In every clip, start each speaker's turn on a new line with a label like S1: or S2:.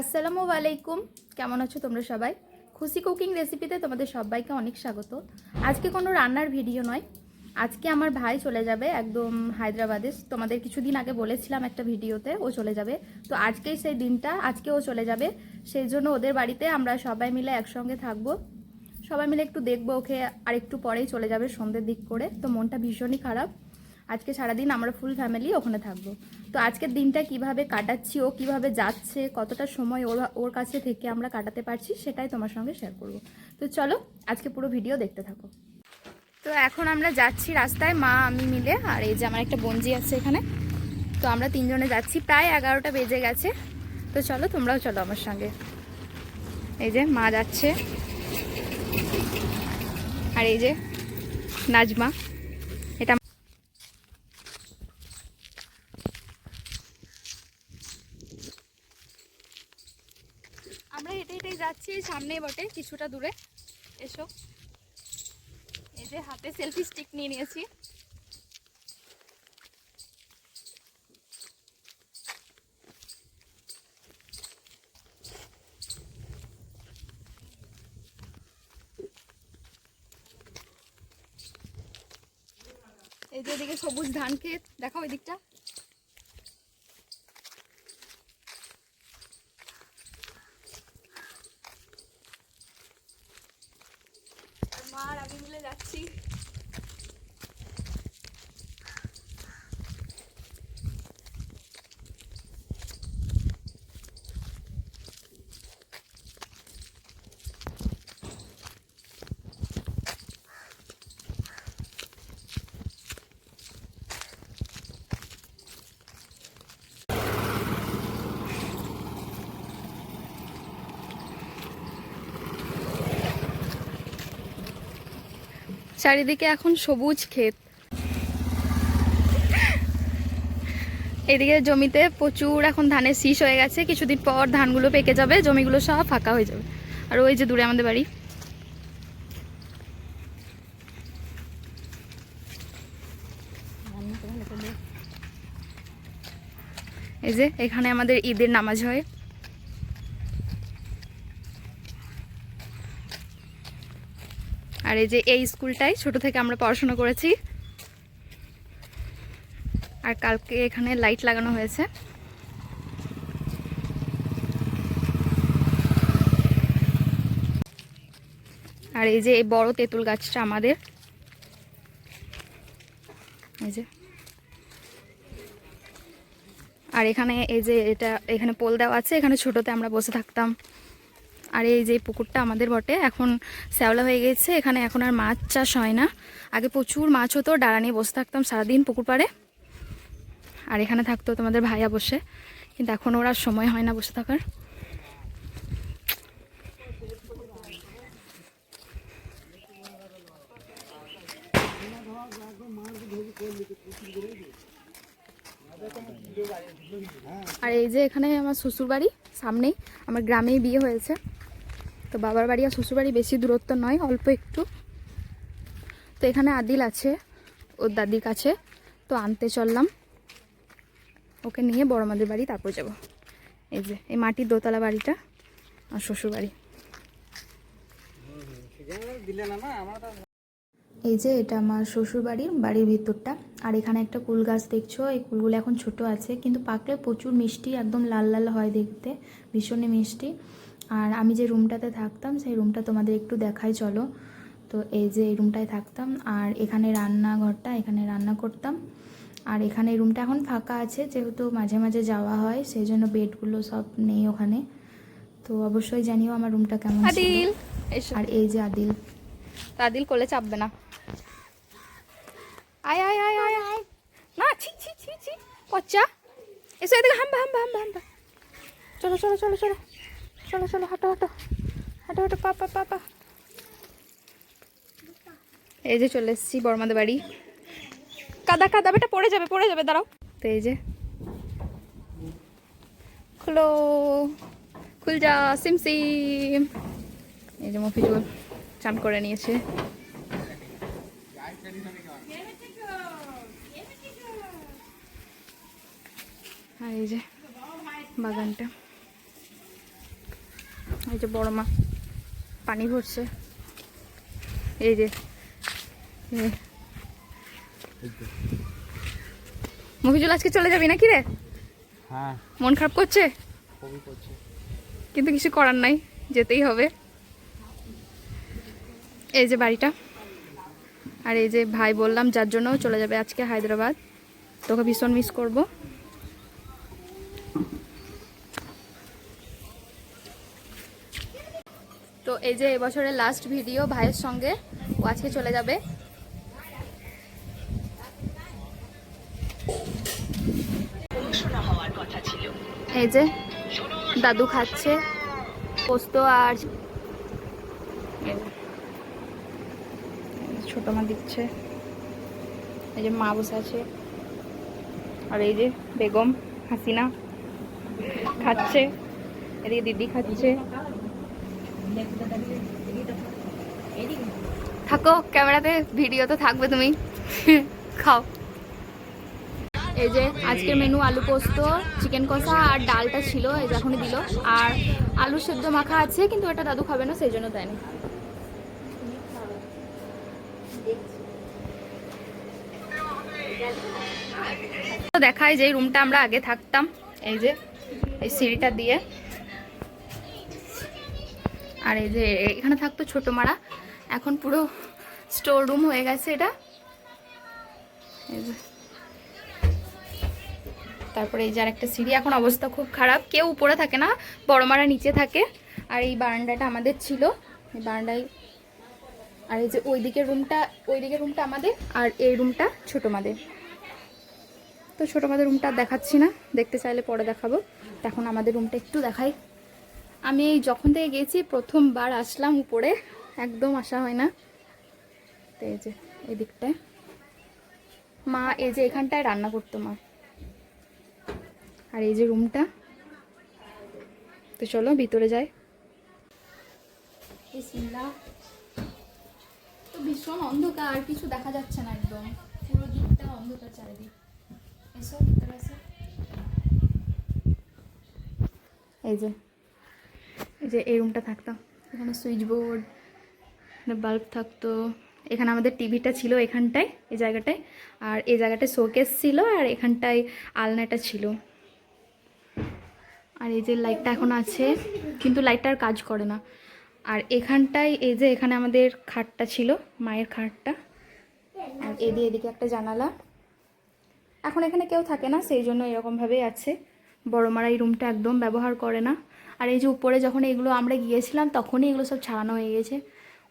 S1: আসসালামু আলাইকুম। কেমন আছো তোমরা সবাই? খুশি কুকিং রেসিপিতে তোমাদের সবাইকে অনেক স্বাগত। আজকে কোনো রান্নার ভিডিও নয়। আজকে আমার ভাই চলে যাবে একদম হায়দ্রাবাদে। তোমাদের কিছুদিন আগে বলেছিলাম একটা ভিডিওতে, ও চলে যাবে। তো আজকেই সেই দিনটা, আজকে ও চলে যাবে। সেই জন্য ওদের বাড়িতে আমরা সবাই মিলে একসঙ্গে থাকব। সবাই মিলে একটু দেখব ওকে, আর একটু পরেই চলে যাবে সন্ধ্যের দিক করে। তো মনটা ভীষণই খারাপ। আজকে সারাদিন আমরা ফুল ফ্যামিলি ওখানে থাকব। তো আজকের দিনটা কীভাবে কাটাচ্ছি, ও কীভাবে যাচ্ছে, কতটা সময় ওর ওর কাছে থেকে আমরা কাটাতে পারছি, সেটাই তোমার সঙ্গে শেয়ার করব। তো চলো, আজকে পুরো ভিডিও দেখতে থাকো। তো এখন আমরা যাচ্ছি রাস্তায়, মা, আমি মিলে, আর এই যে আমার একটা বঞ্জি আছে এখানে। তো আমরা তিনজনে যাচ্ছি, প্রায় এগারোটা বেজে গেছে। তো চলো, তোমরাও চলো আমার সঙ্গে। এই যে মা যাচ্ছে। আর এই যে নাজমা এটা আমরা হেঁটে হেঁটে যাচ্ছি এই সামনেই বটে, কিছুটা দূরে। এসো। এই যে হাতে সেলফি স্টিক নিয়ে নিয়েছি। এই যে এদিকে সবুজ ধান ক্ষেত, দেখো ওই দিকটা। চারিদিকে এখন সবুজ ক্ষেত। এদিকে জমিতে প্রচুর এখন ধানের শীষ হয়ে গেছে। কিছুদিন পর ধানগুলো পেকে যাবে, জমিগুলো সব ফাঁকা হয়ে যাবে। আর ওই যে দূরে আমাদের বাড়ি। এই যে এখানে আমাদের ঈদের নামাজ হয়। আর এই যে এই স্কুলটাই, ছোট থেকে আমরা পড়াশোনা করেছি। আর কালকে এখানে লাইট লাগানো হয়েছে। আর এই যে এই বড় তেঁতুল গাছটা আমাদের। এই যে। আর এখানে এই যে এটা, এখানে পোল দেওয়া আছে, এখানে ছোটতে আমরা বসে থাকতাম। আর এই যে পুকুরটা আমাদের বটে, এখন শ্যাওলা হয়ে গেছে, এখানে এখন আর মাছ চাষ হয় না। আগে প্রচুর মাছ হতো, ডাড়া নিয়ে বসে থাকতাম সারাদিন পুকুর পাড়ে। আর এখানে থাকতো তোমাদের ভাইয়া বসে, কিন্তু এখন ওর আর সময় হয় না বসে থাকার। আর এই যে এখানে আমার শ্বশুর বাড়ি সামনেই আমার গ্রামেই বিয়ে হয়েছে। তো বাবার বাড়ি আর শ্বশুর বাড়ি বেশি দূরত্ব নয়, অল্প একটু। তো এখানে আদিল আছে, ওর দাদির কাছে। তো আনতে চললাম। ওকে নিয়ে বড় মাদের বাড়ি, তারপর যাব। এই যে, এই মাটির দোতলা বাড়িটা আর শ্বশুর বাড়ি এই যে, এটা আমার শ্বশুর বাড়ির বাড়ির ভিতরটা। আর এখানে একটা কুল গাছ দেখছ, এই কুলগুলো এখন ছোট আছে, কিন্তু পাকলে প্রচুর মিষ্টি, একদম লাল লাল হয় দেখতে, ভীষণই মিষ্টি। আর আমি যে রুমটাতে থাকতাম সেই রুমটা তোমাদের একটু দেখাই চলো। তো এই যে এই রুমটায় থাকতাম আর এখানে রান্নাঘরটা এখানে রান্না করতাম। আর এখানে রুমটা এখন ফাঁকা আছে যেহেতু মাঝে মাঝে যাওয়া হয় সেই জন্য বেডগুলো সব নেই ওখানে। তো অবশ্যই জানিও আমার রুমটা কেমন।
S2: আদিল
S1: আর এই যে আদিল।
S2: আদিল কোলে চাপবে না। আয় আয় আয় আয় আয়। না ছি ছি ছি ছি। পচ্চা এসো এদিকে হাম্বা হাম্বা হাম্বা হাম্বা। চলো চলো চলো চলো। চলো চলো, হাঁটো হাঁটো। হাঁটো হাঁটো পাপা পা পা পা। এই যে চলে এসেছি বর্মাদের বাড়ি। কাদা কাদা, বেটা, পড়ে যাবে পড়ে যাবে, দাঁড়াও। তো এই যে। খুলো। খুল যা, সিম সিম। এই যে মফিজুল চান করে নিয়েছে। আর এই যে বাগানটা।
S1: এই যে বড় মা পানি ভরছে। এই যে এই। মফিজুল আজকে চলে যাবি নাকি রে?
S3: হ্যাঁ।
S1: মন খারাপ করছে? কিন্তু কিছু করার নাই যেতেই হবে। এই যে বাড়িটা। আর এই যে ভাই বললাম যার জন্য চলে যাবে আজকে হায়দ্রাবাদ। তোকে ভীষণ মিস করব। যে এবছরের লাস্ট ভিডিও ভাইয়ের সঙ্গে, ও আজকে চলে যাবে। এই যে, দাদু খাচ্ছে, পোস্ত আর ছোট মা দিচ্ছে। এই যে মা বসে আছে। আর এই যে বেগম, হাসিনা, খাচ্ছে। এদিকে দিদি খাচ্ছে। থাকো, ক্যামেরাতে ভিডিও তো থাকবে তুমি। খাও। এই যে আজকের মেনু আলু পোস্ত চিকেন কষা আর ডালটা ছিল, এই যে এখনই দিল। আর আলু সেদ্ধ মাখা আছে, কিন্তু এটা দাদু খাবে না, সেই জন্য দেয়নি। দেখায় যে রুমটা আমরা আগে থাকতাম, এই যে, এই সিঁড়িটা দিয়ে। আর এই যে এখানে থাকতো ছোট মারা। এখন পুরো স্টোর রুম হয়ে গেছে এটা। তারপরে এই যে আরেকটা সিঁড়ি। এখন অবস্থা খুব খারাপ। কেউ উপরে থাকে না, বড় মারা নিচে থাকে। আর এই বারান্দাটা আমাদের ছিল। এই বারান্দায় আর এই যে ওই দিকের রুমটা ওই দিকের রুমটা আমাদের আর এই রুমটা ছোটো মাদের। তো ছোটো মাদের রুমটা দেখাচ্ছি না। দেখতে চাইলে পরে দেখাবো। এখন আমাদের রুমটা একটু দেখাই। আমি এই যখন থেকে গেছি, প্রথমবার আসলাম উপরে। একদম আসা হয় না। তো এই যে এই দিকটায় মা, এই যে এখানটায় রান্না করতো মা। আর এই যে রুমটা তো চলো, ভিতরে যাই। তো ভীষণ অন্ধকার, কিছু দেখা যাচ্ছে না একদম। পুরো দিকটা অন্ধকার চারিদিক। এসো, ভিতরে এই যে যে এই রুমটা থাকতো। এখানে সুইচ বোর্ড বাল্ব থাকতো। এখানে আমাদের টিভিটা ছিল এখানটায়, এই জায়গাটায়। আর এই জায়গাটায় শোকেস ছিল আর এখানটায় আলনাটা ছিল। আর এই যে লাইটটা এখন আছে, কিন্তু লাইটটা আর কাজ করে না। আর এখানটায় এই যে এখানে আমাদের খাটটা ছিল, মায়ের খাটটা। আর এদিকে এদিকে একটা জানালা। এখন এখানে কেউ থাকে না, সেই জন্য এরকমভাবেই আছে। বড় মারা এই রুমটা একদম ব্যবহার করে না। আর এই যে উপরে যখন এগুলো আমরা গিয়েছিলাম, তখনই এগুলো সব ছাড়ানো হয়ে গেছে।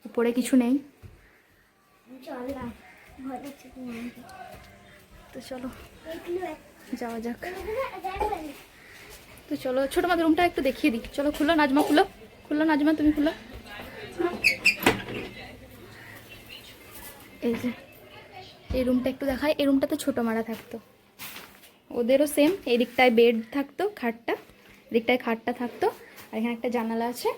S1: উপরে কিছু নেই। তো চলো, যাওয়া যাক। তো চলো, ছোটো মাদের রুমটা একটু দেখিয়ে দিই। চলো, খুলো, নাজমা, খুলো। খুলো, নাজমা, তুমি খুলো। এই যে, এই রুমটা একটু দেখায় এই রুমটাতে ছোটো মারা থাকতো। ওদেরও সেম এদিকটায় বেড থাকতো, খাটটা। এদিকটায় খাটটা থাকতো, আর এখানে একটা জানালা আছে।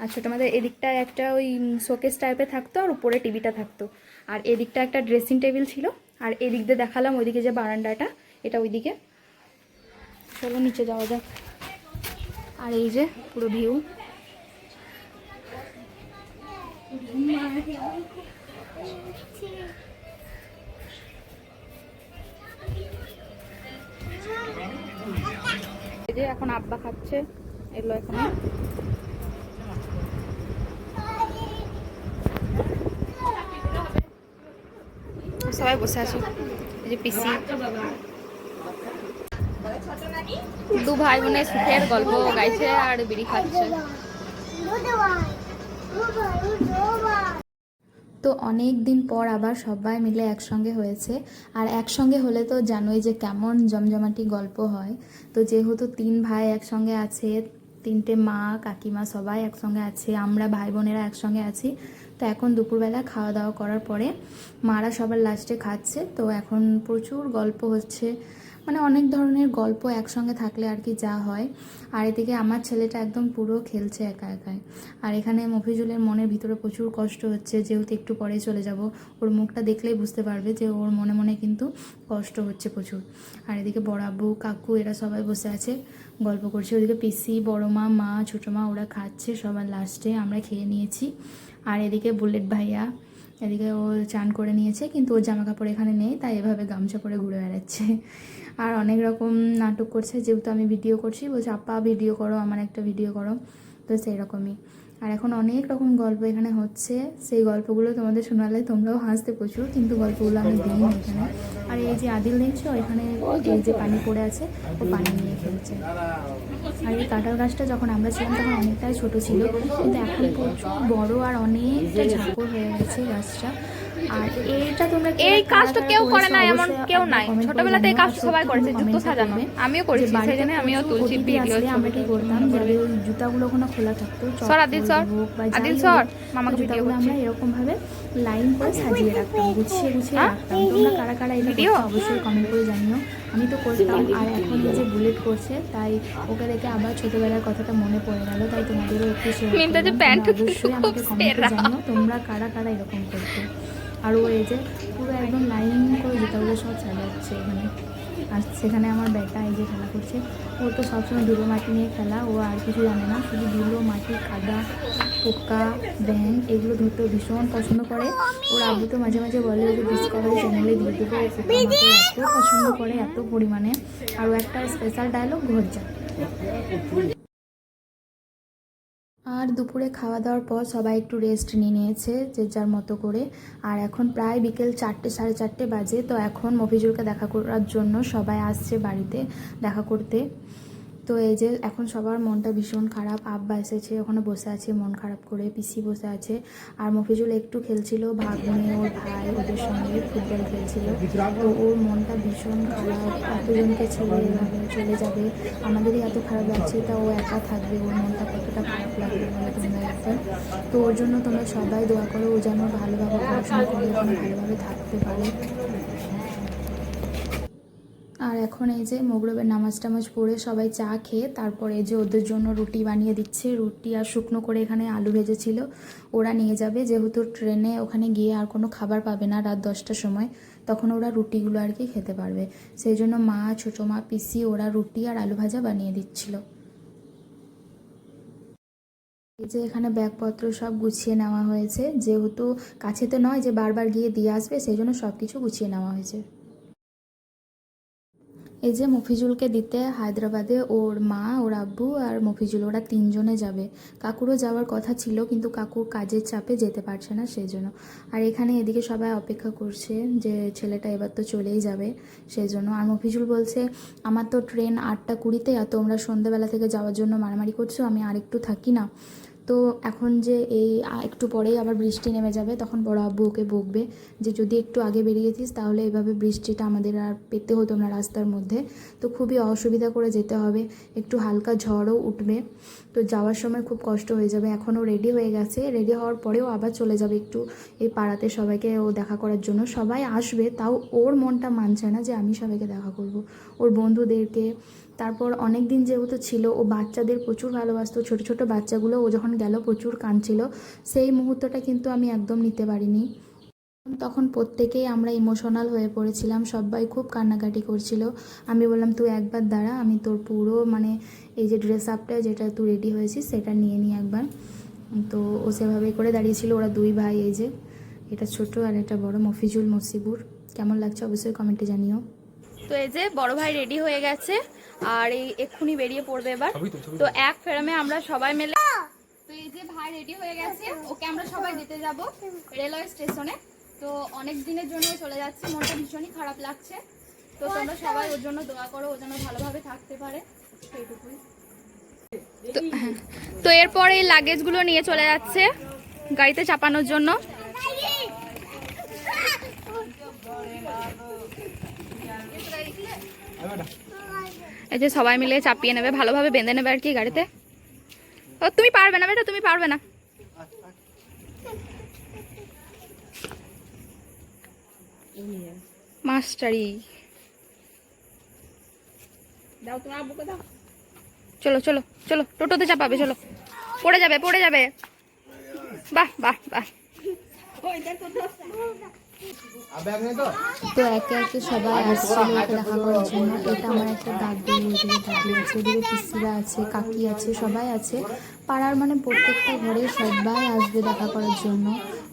S1: আর ছোটো মাদের এদিকটায় একটা ওই শোকেস টাইপের থাকতো, আর উপরে টিভিটা থাকতো। আর এদিকটা একটা ড্রেসিং টেবিল ছিল, আর এদিক দিয়ে দেখালাম ওইদিকে যে বারান্দাটা, এটা ওইদিকে। চলো নিচে যাওয়া যাক। আর এই যে পুরো ভিউ যে এখন আব্বা খাচ্ছে এগুলো এখন। সবাই বসে আছে, এই যে পিসি। দু ভাই বোনের সুখের গল্প গাইছে আর বিড়ি খাচ্ছে। অনেক দিন পর আবার সবাই মিলে একসঙ্গে হয়েছে। আর একসঙ্গে হলে তো জানোই যে কেমন জমজমাটি গল্প হয়। তো যেহেতু তিন ভাই একসঙ্গে আছে, তিনটে মা, কাকিমা সবাই একসঙ্গে আছে, আমরা ভাই বোনেরা একসঙ্গে আছি, তো এখন দুপুরবেলা খাওয়া দাওয়া করার পরে মারা সবার লাস্টে খাচ্ছে। তো এখন প্রচুর গল্প হচ্ছে।
S2: মানে অনেক ধরনের গল্প একসঙ্গে থাকলে আর কি যা হয়। আর এদিকে আমার ছেলেটা একদম পুরো খেলছে একা একাই। আর এখানে মফিজুলের মনের ভিতরে প্রচুর কষ্ট হচ্ছে, যেহেতু একটু পরে চলে যাব। ওর মুখটা দেখলেই বুঝতে পারবে যে ওর মনে মনে কিন্তু কষ্ট হচ্ছে প্রচুর। আর এদিকে বড় আব্বু কাকু এরা সবাই বসে আছে, গল্প করছে। ওদিকে পিসি বড় মা মা ছোটো মা ওরা খাচ্ছে সবার লাস্টে আমরা খেয়ে নিয়েছি। আর এদিকে বুলেট ভাইয়া এদিকে ও চান করে নিয়েছে, কিন্তু ওর জামা কাপড় এখানে নেই, তাই এভাবে গামছা পরে ঘুরে বেড়াচ্ছে। আর অনেক রকম নাটক করছে, যেহেতু আমি ভিডিও করছি, বলছে, আপা ভিডিও করো, আমার একটা ভিডিও করো। তো সেই রকমই আর এখন অনেক রকম গল্প এখানে হচ্ছে। সেই গল্পগুলো তোমাদের শোনালে তোমরাও হাসতে প্রচুর, কিন্তু গল্পগুলো আমি দিই এখানে। আর এই যে আদিল দেখছ এখানে এই যে পানি পড়ে আছে, ও পানি নিয়ে খেলছে। আর এই কাঁঠাল গাছটা যখন আমরা ছিলাম, তখন অনেকটাই ছোট ছিল, কিন্তু এখন প্রচুর বড় আর অনেকটা ঝাঁকড় হয়ে গেছে গাছটা। আর এইটা তোমরা
S1: এই কাজটা কেউ করে না এমন কেউ নাই। ছোটবেলাতে এই। কাজটা সবাই করেছে জুতো সাজানো। আমিও করেছি সেই জন্য আমিও তুলছি ভিডিও
S2: আমরা কি করতাম? ওই জুতাগুলো খোলা থাকতো
S1: সর আদিল সর। আদিল সর ভিডিও
S2: আমরা এরকম ভাবে লাইন করে সাজিয়ে রাখতাম গুছিয়ে গুছিয়ে
S1: হ্যাঁ?
S2: রাখতাম। তোমরা কারা কারা এটা
S1: ভিডিও?
S2: অবশ্যই কমেন্ট করে জানিও। আমি তো করতাম আর এখন যে বুলেট করছে তাই ওকে দেখে আবার ছোটবেলার কথাটা মনে পড়ে গেল তাই তোমাদেরও একটু
S1: মিমটা প্যান্ট
S2: আমাকে কমেন্টে। জানিও তোমরা কারা কারা এরকম করতে আর ও এই যে পুরো একদম লাইন করে জুতাগুলো সব সাজাচ্ছে এখানে। আর সেখানে আমার বেটা এই যে খেলা করছে। ও তো সবসময় ধুলো মাটি নিয়ে খেলা, ও আর কিছু জানে না। শুধু ধুলো, মাটি, কাদা পোকা ব্যাং এগুলো ধরতে ভীষণ পছন্দ করে। ওর আব্বু তো মাঝে মাঝে বলে ওকে ডিসকভারি চ্যানেলে দিয়ে দেবো এত পছন্দ করে, এত পরিমাণে। আর একটা স্পেশাল ডায়লগ ঘর যায়। আর দুপুরে খাওয়া দাওয়ার পর সবাই একটু রেস্ট নিয়ে নিয়েছে যে যার মতো করে। আর এখন প্রায় বিকেল চারটে, সাড়ে চারটে বাজে। তো এখন মফিজুরকে দেখা করার জন্য সবাই আসছে বাড়িতে দেখা করতে। তো এই যে এখন সবার মনটা ভীষণ খারাপ। আব্বা এসেছে, ওখানে বসে আছে মন খারাপ করে, পিসি বসে আছে। আর মফিজুল একটু খেলছিল, ভাগ্নে, ওর ভাই, ওদের সঙ্গে ফুটবল খেলছিল। তো ওর মনটা ভীষণ খারাপ। এতজনকে ছেড়ে এভাবে চলে যাবে, আমাদেরই এত খারাপ লাগছে, তা ও একা থাকবে, ওর মনটা কতটা খারাপ লাগবে বলে তোমরা একবার? তো ওর জন্য তোমরা সবাই দোয়া করো, ও যেন ভালোভাবে পড়াশোনা করে ভালোভাবে থাকতে পারে। আর এখন এই যে মগরবের নামাজ টামাজ পড়ে সবাই চা খেয়ে তারপরে যে ওদের জন্য রুটি বানিয়ে দিচ্ছে। রুটি আর শুকনো করে এখানে আলু ভেজেছিল। ওরা নিয়ে যাবে। যেহেতু ট্রেনে ওখানে গিয়ে আর কোনো খাবার পাবে না রাত দশটার সময়, তখন ওরা রুটিগুলো আর কি খেতে পারবে। সেই জন্য মা, ছোটো মা, পিসি ওরা রুটি আর আলু ভাজা বানিয়ে দিচ্ছিল। এই যে এখানে ব্যাগপত্র সব গুছিয়ে নেওয়া হয়েছে। যেহেতু কাছে তো নয় যে বারবার গিয়ে দিয়ে আসবে, সেই জন্য সব কিছু গুছিয়ে নেওয়া হয়েছে। এই যে মফিজুলকে দিতে হায়দ্রাবাদে ওর মা, ওর আব্বু আর মফিজুল, ওরা তিনজনে যাবে। কাকুরও যাওয়ার কথা ছিল, কিন্তু কাকু কাজের চাপে যেতে পারছে না সেই জন্য আর এখানে এদিকে সবাই অপেক্ষা করছে যে ছেলেটা এবার তো চলেই যাবে সেই জন্য আর মফিজুল বলছে, আমার তো ট্রেন আটটা কুড়িতে, আর তোমরা সন্ধ্যেবেলা থেকে যাওয়ার জন্য মারামারি করছ, আমি আরেকটু থাকি না। তো এখন যে এই একটু পরেই আবার বৃষ্টি নেমে যাবে, তখন বড় আব্বু ওকে বকবে যে, যদি একটু আগে বেরিয়েছিস, তাহলে এভাবে বৃষ্টিটা আমাদের আর পেতে হতো না রাস্তার মধ্যে। তো খুবই অসুবিধা করে যেতে হবে। একটু হালকা ঝড়ও উঠবে। তো যাওয়ার সময় খুব কষ্ট হয়ে যাবে। এখনও রেডি হয়ে গেছে। রেডি হওয়ার পরেও আবার চলে যাবে একটু এই পাড়াতে সবাইকে ও দেখা করার জন্য। সবাই আসবে, তাও ওর মনটা মানছে না যে, আমি সবাইকে দেখা করব। ওর বন্ধুদেরকে তারপর অনেক দিন যেহেতু ছিল, ও বাচ্চাদের প্রচুর ভালোবাসতো, ছোট ছোট বাচ্চাগুলো, ও যখন গেল প্রচুর কাঁদছিল। সেই মুহূর্তটা কিন্তু আমি একদম নিতে পারিনি। তখন প্রত্যেকেই আমরা ইমোশনাল হয়ে পড়েছিলাম, সবাই খুব কান্নাকাটি করছিল। আমি বললাম, তুই একবার দাঁড়া, আমি তোর পুরো মানে এই যে ড্রেস আপটা যেটা তুই রেডি হয়েছিস, সেটা নিয়ে নিই একবার। তো ও সেভাবেই করে দাঁড়িয়েছিল, ওরা দুই ভাই এই যে, এটা ছোট আর এটা বড়, মফিজুল মসিবুর। কেমন লাগছে অবশ্যই কমেন্টে জানিও।
S1: তো এই যে বড় ভাই রেডি হয়ে গেছে আর এই এক্ষুনি বেরিয়ে পড়বে এবার। তো এক ফ্রেমে আমরা সবাই মিলে তো এই যে ভাই রেডি হয়ে গেছে ওকে আমরা সবাই দিতে যাব রেলওয়ে স্টেশনে। তো অনেক দিনের জন্য চলে যাচ্ছে মনটা ভীষণই খারাপ লাগছে। তো তোমরা সবাই ওর জন্য দোয়া করো ও যেন ভালোভাবে থাকতে পারে। সেইটুকুই। তো। এরপর এই লাগেজগুলো নিয়ে চলে যাচ্ছে গাড়িতে চাপানোর জন্য। এই যে সবাই মিলে চাপিয়ে নেবে, ভালোভাবে বেঁধে নেবে আর কি গাড়িতে। ও, তুমি পারবে না বেটা, তুমি পারবে না। মাস্টারি। চলো চলো চলো, টোটোতে চাপাবে, চলো। পড়ে যাবে পড়ে যাবে। বাহ বাহ বাহ।
S2: তো? একে একে সবাই আসছিল ওকে দেখা করার জন্য। এটা আমার একটা দাদু ওদিকে দাদু আছে ওদিকে পিসিরা আছে কাকি আছে সবাই আছে। পাড়ার মানে প্রত্যেকটা ঘরে সবাই আসবে দেখা করার জন্য।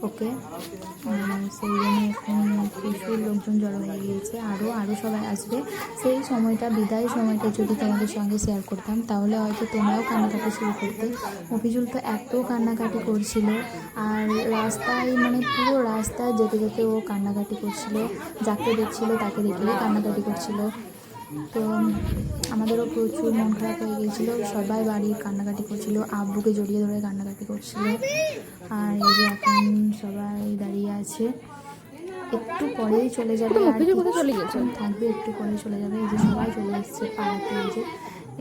S2: ওকে। সেই জন্য এখন প্রচুর লোকজন জড়ো হয়ে গিয়েছে। আরও আরও সবাই আসবে। সেই সময়টা, বিদায় সময়টা যদি তোমাদের সঙ্গে শেয়ার করতাম, তাহলে হয়তো তোমরাও কান্নাকাটি শুরু করতে। মফিজুল তো এত কান্নাকাটি করছিল। আর রাস্তায় মানে পুরো রাস্তায় যেতে যেতে ও কান্নাকাটি করছিল। যাকে দেখছিল তাকে দেখলেই কান্নাকাটি করছিল। তো আমাদেরও প্রচুর মন খারাপ হয়ে গিয়েছিল। সবাই বাড়ির কান্নাকাটি করছিল আব্বুকে জড়িয়ে ধরে কান্নাকাটি করছিল। আর এই যে এখন সবাই দাঁড়িয়ে আছে। একটু পরেই চলে যাবে আর
S1: চলে
S2: কিছুক্ষণ থাকবে একটু পরে চলে যাবে। এই যে সবাই চলে এসছে পাড়াতে এই যে।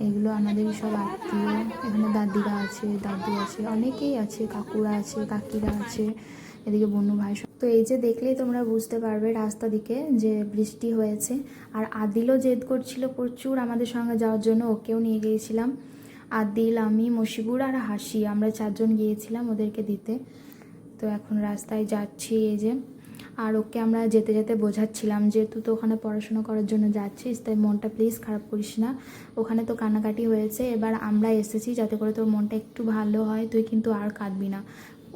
S2: এগুলো আমাদের সব আত্মীয় এখানে দাদিরা আছে দাদু আছে অনেকেই আছে কাকুরা আছে কাকিরা আছে। এদিকে বনু ভাই তো এই যে দেখলেই তোমরা বুঝতে পারবে রাস্তা দিকে যে বৃষ্টি হয়েছে। আর আদিলও জেদ করছিল প্রচুর আমাদের সঙ্গে যাওয়ার জন্য, ওকেও নিয়ে গিয়েছিলাম। আদিল, আমি, মশিবুর আর হাসি, আমরা চারজন গিয়েছিলাম ওদেরকে দিতে। তো এখন রাস্তায় যাচ্ছি এই যে। আর ওকে আমরা যেতে যেতে বোঝাচ্ছিলাম যে তুই তো ওখানে পড়াশোনা করার জন্য যাচ্ছিস, তাই মনটা প্লিজ খারাপ করিস না। ওখানে তো কান্নাকাটি হয়েছে, এবার আমরা এসেছি যাতে করে তোর মনটা একটু ভালো হয়, তুই কিন্তু আর কাঁদবি না।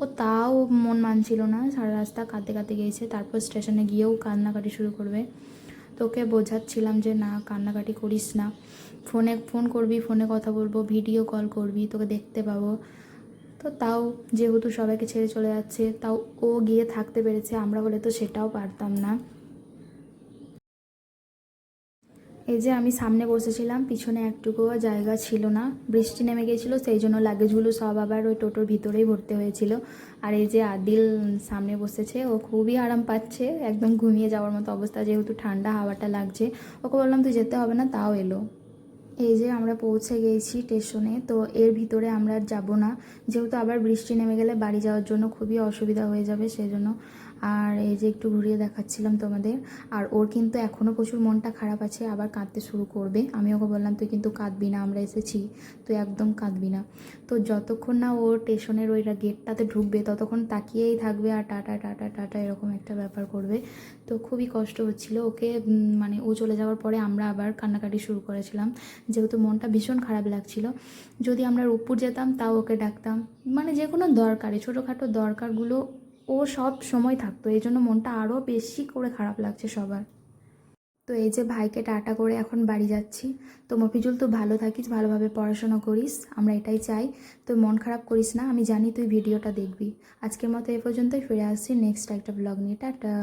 S2: ও তাও মন মানছিল না, সারা রাস্তা কাঁদতে কাঁদতে গিয়েছে, তারপর স্টেশনে গিয়েও কান্নাকাটি শুরু করবে। তোকে বোঝাচ্ছিলাম যে না, কান্নাকাটি করিস না। ফোনে, ফোন করবি, ফোনে কথা বলব, ভিডিও কল করবি, তোকে দেখতে পাবো। তো তাও যেহেতু সবাইকে ছেড়ে চলে যাচ্ছে, তাও ও গিয়ে থাকতে পেরেছে, আমরা হলে তো সেটাও পারতাম না। এই যে আমি সামনে বসেছিলাম, পিছনে একটুকুও জায়গা ছিল না। বৃষ্টি নেমে গিয়েছিল সেই জন্য লাগেজগুলো সব আবার ওই টোটোর ভিতরেই ভরতে হয়েছিল। আর এই যে আদিল সামনে বসেছে, ও খুবই আরাম পাচ্ছে, একদম ঘুমিয়ে যাওয়ার মতো অবস্থা, যেহেতু ঠান্ডা হাওয়াটা লাগছে। ওকে বললাম, তুই যেতে হবে না, তাও এলো। এই যে আমরা পৌঁছে গিয়েছি স্টেশনে, তো এর ভিতরে আমরা যাব না। যেহেতু আবার বৃষ্টি নেমে গেলে বাড়ি যাওয়ার জন্য খুবই অসুবিধা হয়ে যাবে সেই জন্য আর এই যে একটু ঘুরিয়ে দেখাচ্ছিলাম তোমাদের, আর ওর কিন্তু এখনও প্রচুর মনটা খারাপ আছে, আবার কাঁদতে শুরু করবে। আমি ওকে বললাম, তুই কিন্তু কাঁদবি না, আমরা এসেছি। তুই একদম কাঁদবি না। তো যতক্ষণ না ও স্টেশনের ওই গেটটাতে ঢুকবে, ততক্ষণ তাকিয়েই থাকবে আর টাটা টাটা টাটা এরকম একটা ব্যাপার করবে। তো খুবই কষ্ট হচ্ছিল ওকে মানে ও চলে যাওয়ার পরে আমরা আবার কান্নাকাটি শুরু করেছিলাম। যেহেতু মনটা ভীষণ খারাপ লাগছিল, যদি আমরা রূপপুর যেতাম তাও ওকে ডাকতাম। মানে যে কোনো দরকারে, ছোটোখাটো দরকারগুলো ও সব সময় থাকতো। এই জন্য মনটা আরও বেশি করে খারাপ লাগছে সবার। তো এই যে ভাইকে টাটা করে এখন বাড়ি যাচ্ছি। তো মফিজুল তো ভালো থাকিস, ভালোভাবে পড়াশোনা করিস, আমরা এটাই চাই। তুই মন খারাপ করিস না, আমি জানি তুই ভিডিওটা দেখবি। আজকের মতো এ পর্যন্তই, ফিরে আসছি নেক্সট একটা ব্লগ নিয়ে। টাটা।